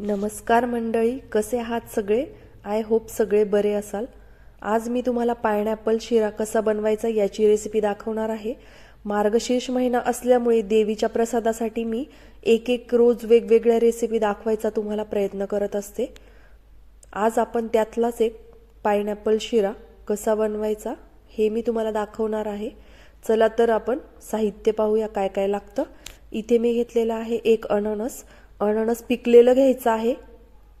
नमस्कार मंडळी कसे आहात सगळे? आय होप सगळे बरे असाल. आज मी तुम्हाला पायनॅपल शिरा कसा बनवायचा याची रेसिपी दाखवणार आहे. मार्गशीर्ष महिना असल्यामुळे देवीच्या प्रसादासाठी मी एक एक रोज वेगवेगळ्या रेसिपी दाखवायचा तुम्हाला प्रयत्न करत असते. आज आपण त्यातलाच एक पायनॅपल शिरा कसा बनवायचा हे मी तुम्हाला दाखवणार आहे. चला तर आपण साहित्य पाहूया काय काय लागतं. इथे मी घेतलेलं आहे एक अननस. अननस पिकलेलं घ्यायचं आहे.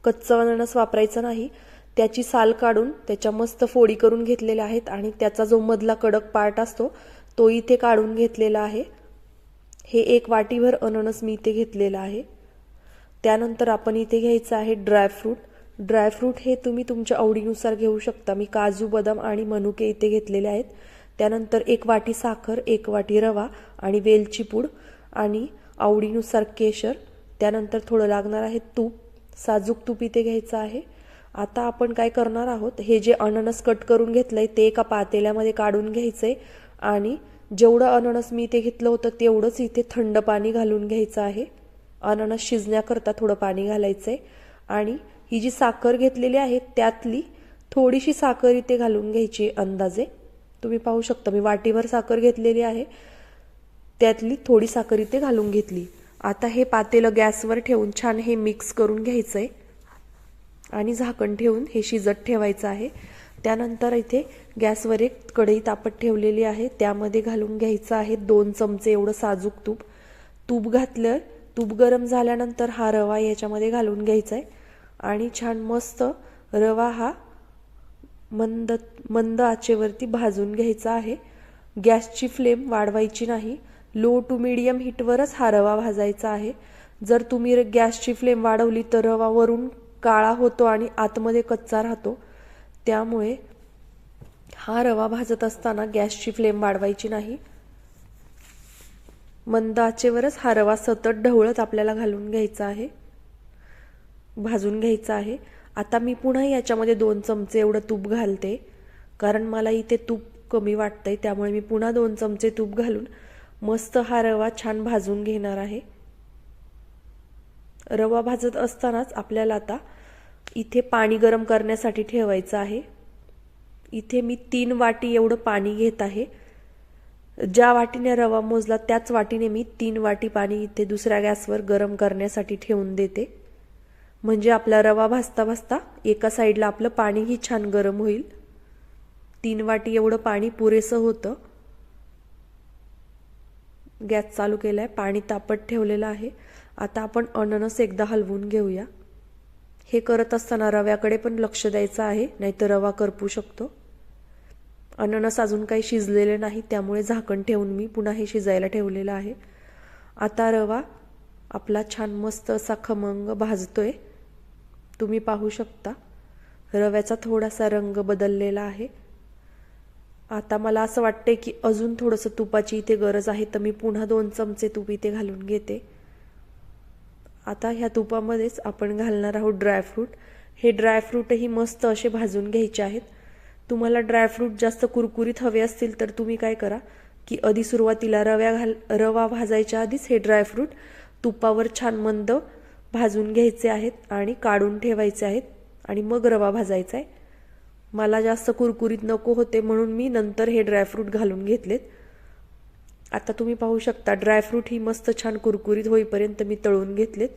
कच्चं अननस वापरायचं नाही. त्याची साल काढून त्याच्या मस्त फोडी करून घेतलेल्या आहेत आणि त्याचा जो मधला कडक पार्ट असतो तो इथे काढून घेतलेला आहे. हे एक वाटीभर अननस मी इथे घेतलेलं आहे. त्यानंतर आपण इथे घ्यायचं आहे ड्रायफ्रूट ड्रायफ्रूट हे तुम्ही तुमच्या आवडीनुसार घेऊ शकता. मी काजू बदाम आणि मनुके इथे घेतलेले आहेत. त्यानंतर एक वाटी साखर एक वाटी रवा आणि वेलची पूड आणि आवडीनुसार केशर. त्यानंतर थोडं लागणार आहे तूप. साजूक तूप इथे घ्यायचं आहे. आता आपण काय करणार आहोत? हे जे अननस कट करून घेतलंय ते एका पातेल्यामध्ये काढून घ्यायचंय. आणि जेवढं अननस मी इथे घेतलं होतं तेवढंच इथे थंड पाणी घालून घ्यायचं आहे. अननस शिजण्याकरता थोडं पाणी घालायचंय. आणि ही जी साखर घेतलेली आहे त्यातली थोडीशी साखर इथे घालून घ्यायची अंदाजे. तुम्ही पाहू शकता मी वाटीभर साखर घेतलेली आहे. त्यातली थोडी साखर इथे घालून घेतली. आता हे पातेलं गॅसवर ठेवून छान हे मिक्स करून घ्यायचं आहे आणि झाकण ठेवून हे शिजत ठेवायचं आहे. त्यानंतर इथे गॅसवर एक कढई तापत ठेवलेली आहे. त्यामध्ये घालून घ्यायचं आहे दोन चमचे एवढं साजूक तूप. तूप घातलं तूप गरम झाल्यानंतर हा रवा याच्यामध्ये घालून घ्यायचा आहे आणि छान मस्त रवा हा मंद मंद आचेवरती भाजून घ्यायचा आहे. गॅसची फ्लेम वाढवायची नाही. लो टू मिडियम हीटवरच हा रवा भाजायचा आहे. जर तुम्ही गॅसची फ्लेम वाढवली तर रवा वरून काळा होतो आणि आतमध्ये कच्चा राहतो. त्यामुळे हा रवा भाजत असताना गॅसची फ्लेम वाढवायची नाही. मंद आचेवरच हा रवा सतत ढवळत आपल्याला घालून घ्यायचा आहे. भाजून घ्यायचा आहे. आता मी पुन्हा याच्यामध्ये दोन चमचे एवढं तूप घालते. कारण मला इथे तूप कमी वाटतंय त्यामुळे मी पुन्हा दोन चमचे तूप घालून मस्त हा रवा छान भाजून घेणार आहे. रवा भाजत असतानाच आपल्याला आता इथे पाणी गरम करण्यासाठी ठेवायचं आहे. इथे मी तीन वाटी एवढं पाणी घेत आहे. ज्या वाटीने रवा मोजला त्याच वाटीने मी तीन वाटी पाणी इथे दुसऱ्या गॅसवर गरम करण्यासाठी ठेवून देते. म्हणजे आपला रवा भाजता भाजता एका साईडला आपलं पाणीही छान गरम होईल. तीन वाटी एवढं पाणी पुरेसं होतं. गॅस चालू केलाय पाणी तापत ठेवलेलं आहे. आता आपण अननस एकदा हलवून घेऊया. हे करत असताना रव्याकडे पण लक्ष द्यायचं आहे नाहीतर रवा करपू शकतो. अननस अजून काही शिजलेले नाही त्यामुळे झाकण ठेवून मी पुन्हा हे शिजायला ठेवलेलं आहे. आता रवा आपला छान मस्त असा खमंग भाजतोय. तुम्ही पाहू शकता. रव्याचा थोडासा रंग बदललेला आहे. आता मला असं वाटतंय की अजून थोडंसं तुपाची इथे गरज आहे तर मी पुन्हा दोन चमचे तूप इथे घालून घेते. आता ह्या तुपामध्येच आपण घालणार आहोत ड्रायफ्रूट हे ड्रायफ्रूटही मस्त असे भाजून घ्यायचे आहेत. तुम्हाला ड्रायफ्रूट जास्त कुरकुरीत हवे असतील तर तुम्ही काय करा की आधी सुरुवातीला रव्या घाल रवा भाजायच्या आधीच हे ड्रायफ्रूट तुपावर छान मंद भाजून घ्यायचे आहेत आणि काढून ठेवायचे आहेत आणि मग रवा भाजायचा आहे. मला जास्त कुरकुरीत नको होते म्हणून मी नंतर हे ड्रायफ्रूट घालून घेतलेत. आता तुम्ही पाहू शकता ड्रायफ्रूट ही मस्त छान कुरकुरीत होईपर्यंत मी तळून घेतलेत.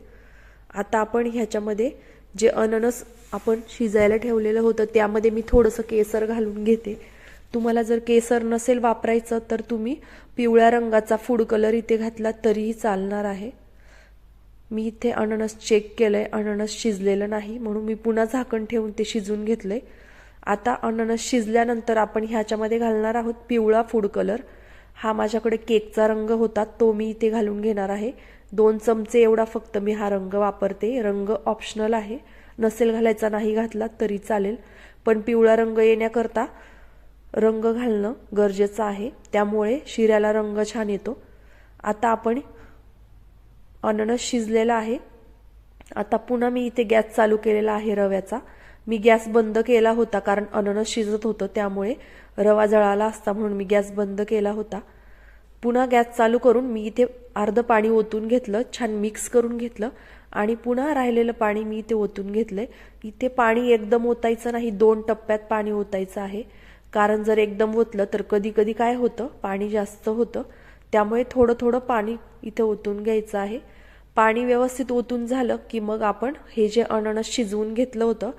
आता आपण ह्याच्यामध्ये जे अननस आपण शिजायला ठेवलेलं होतं त्यामध्ये मी थोडंसं केसर घालून घेते. तुम्हाला जर केसर नसेल वापरायचं तर तुम्ही पिवळ्या रंगाचा फूड कलर इथे घातला तरीही चालणार आहे. मी इथे अननस चेक केलं आहे अननस शिजलेलं नाही म्हणून मी पुन्हा झाकण ठेवून ते शिजून घेतलं आहे आता अननस शिजल्यानंतर आपण ह्याच्यामध्ये घालणार आहोत पिवळा फूड कलर हा माझ्याकडे केकचा रंग होता तो मी इथे घालून घेणार आहे. दोन चमचे एवढा फक्त मी हा रंग वापरते. रंग ऑप्शनल आहे. नसेल घालायचा नाही घातला तरी चालेल. पण पिवळा रंग येण्याकरता रंग घालणं गरजेचं आहे. त्यामुळे शिऱ्याला रंग छान येतो. आता आपण अननस शिजलेला आहे. आता पुन्हा मी इथे गॅस चालू केलेला आहे रव्याचा. मी गॅस बंद केला होता कारण अननस शिजत होतं त्यामुळे रवा जळाला असता म्हणून मी गॅस बंद केला होता. पुन्हा गॅस चालू करून मी इथे अर्धं पाणी ओतून घेतलं छान मिक्स करून घेतलं आणि पुन्हा राहिलेलं पाणी मी इथे ओतून घेतलंय. इथे पाणी एकदम ओतायचं नाही दोन टप्प्यात पाणी ओतायचं आहे. कारण जर एकदम ओतलं तर कधी कधी काय होतं पाणी जास्त होतं. त्यामुळे थोडं थोडं पाणी इथे ओतून घ्यायचं आहे. पाणी व्यवस्थित ओतून झालं की मग आपण हे जे अननस शिजवून घेतलं होतं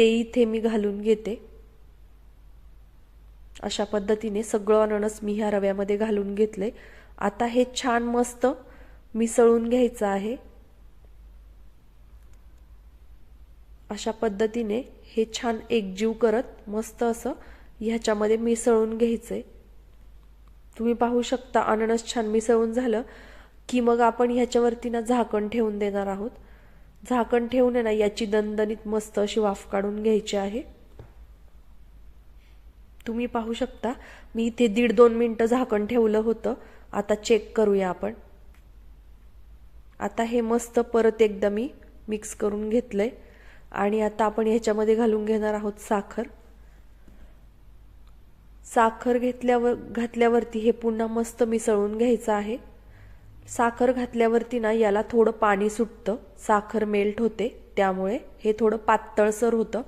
ते इथे मी घालून घेते. अशा पद्धतीने सगळं अननस मी ह्या रव्यामध्ये घालून घेतले. आता हे छान मस्त मिसळून घ्यायचं आहे. अशा पद्धतीने हे छान एकजीव करत मस्त असं ह्याच्यामध्ये मिसळून घ्यायचंय तुम्ही पाहू शकता अननस छान मिसळून झालं की मग आपण ह्याच्यावरती ना झाकण ठेवून देणार आहोत. झाकण ठेवून ना याची दणदणीत मस्त अशी वाफ काढून घ्यायची आहे. तुम्ही पाहू शकता मी इथे दीड दोन मिनटं झाकण ठेवलं होतं. आता चेक करूया आपण. आता हे मस्त परत एकदा मी मिक्स करून घेतलंय. आणि आता आपण ह्याच्यामध्ये घालून घेणार आहोत साखर. साखर घेतल्यावर घातल्यावरती हे पुन्हा मस्त मिसळून घ्यायचं आहे. साखर घातल्यावरती ना याला थोडं पाणी सुटतं. साखर मेल्ट होते त्यामुळे हे थोडं पातळसर होतं.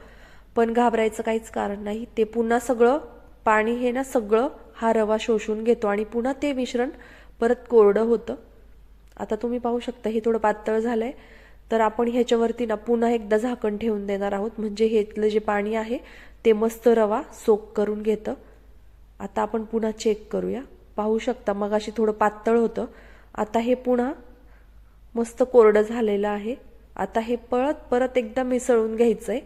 पण घाबरायचं काहीच कारण नाही. ते पुन्हा सगळं पाणी हे ना सगळं हा रवा शोषून घेतो आणि पुन्हा ते मिश्रण परत कोरडं होतं. आता तुम्ही पाहू शकता हे थोडं पातळ झालंय. तर आपण ह्याच्यावरती ना पुन्हा एकदा झाकण ठेवून देणार आहोत. म्हणजे हेतलं जे पाणी आहे ते मस्त रवा सोक करून घेतं. आता आपण पुन्हा चेक करूया. पाहू शकता मग अशी थोडं पातळ होतं. आता हे पुन्हा मस्त कोरडं झालेलं आहे. आता हे पळत परत एकदा मिसळून घ्यायचंय.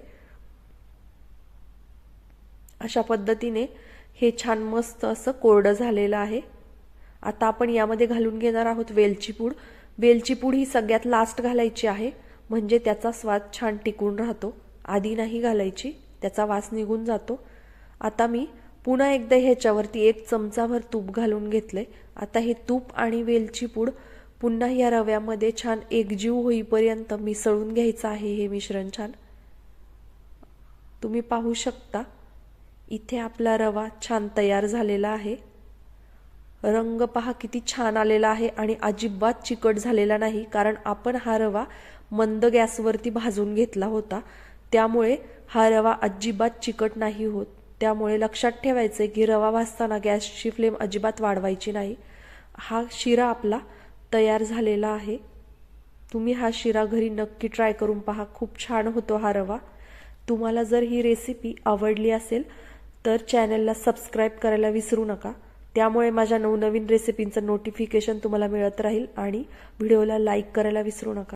अशा पद्धतीने हे छान मस्त असं कोरडं झालेलं आहे. आता आपण यामध्ये घालून घेणार आहोत वेलची पूड. वेलची पूड ही सगळ्यात लास्ट घालायची आहे. म्हणजे त्याचा स्वाद छान टिकून राहतो. आधी नाही घालायची त्याचा वास निघून जातो. आता मी पुन्हा एकदा ह्याच्यावरती एक चमचाभर तूप घालून घेतले आता हे तूप आणि वेलची पूड पुन्हा या रव्यामध्ये छान एकजीव होईपर्यंत मिसळून घ्यायचं आहे हे मिश्रण छान. तुम्ही पाहू शकता इथे आपला रवा छान तयार झालेला आहे. रंग पहा किती छान आलेला आहे आणि अजिबात चिकट झालेला नाही कारण आपण हा रवा मंद गॅसवरती भाजून घेतला होता. त्यामुळे हा रवा अजिबात चिकट नाही होत. त्यामुळे लक्षात ठेवायचे की रवा भाजताना गॅसची फ्लेम अजिबात वाढवायची नाही. हा शिरा आपला तयार झालेला आहे. तुम्ही हा शिरा घरी नक्की ट्राय करून पहा. खूप छान होतो हा रवा. तुम्हाला जर ही रेसिपी आवडली असेल तर चॅनलला सबस्क्राईब करायला विसरू नका. त्यामुळे माझ्या नवनवीन रेसिपींचं नोटिफिकेशन तुम्हाला मिळत राहील आणि व्हिडिओला लाईक करायला विसरू नका.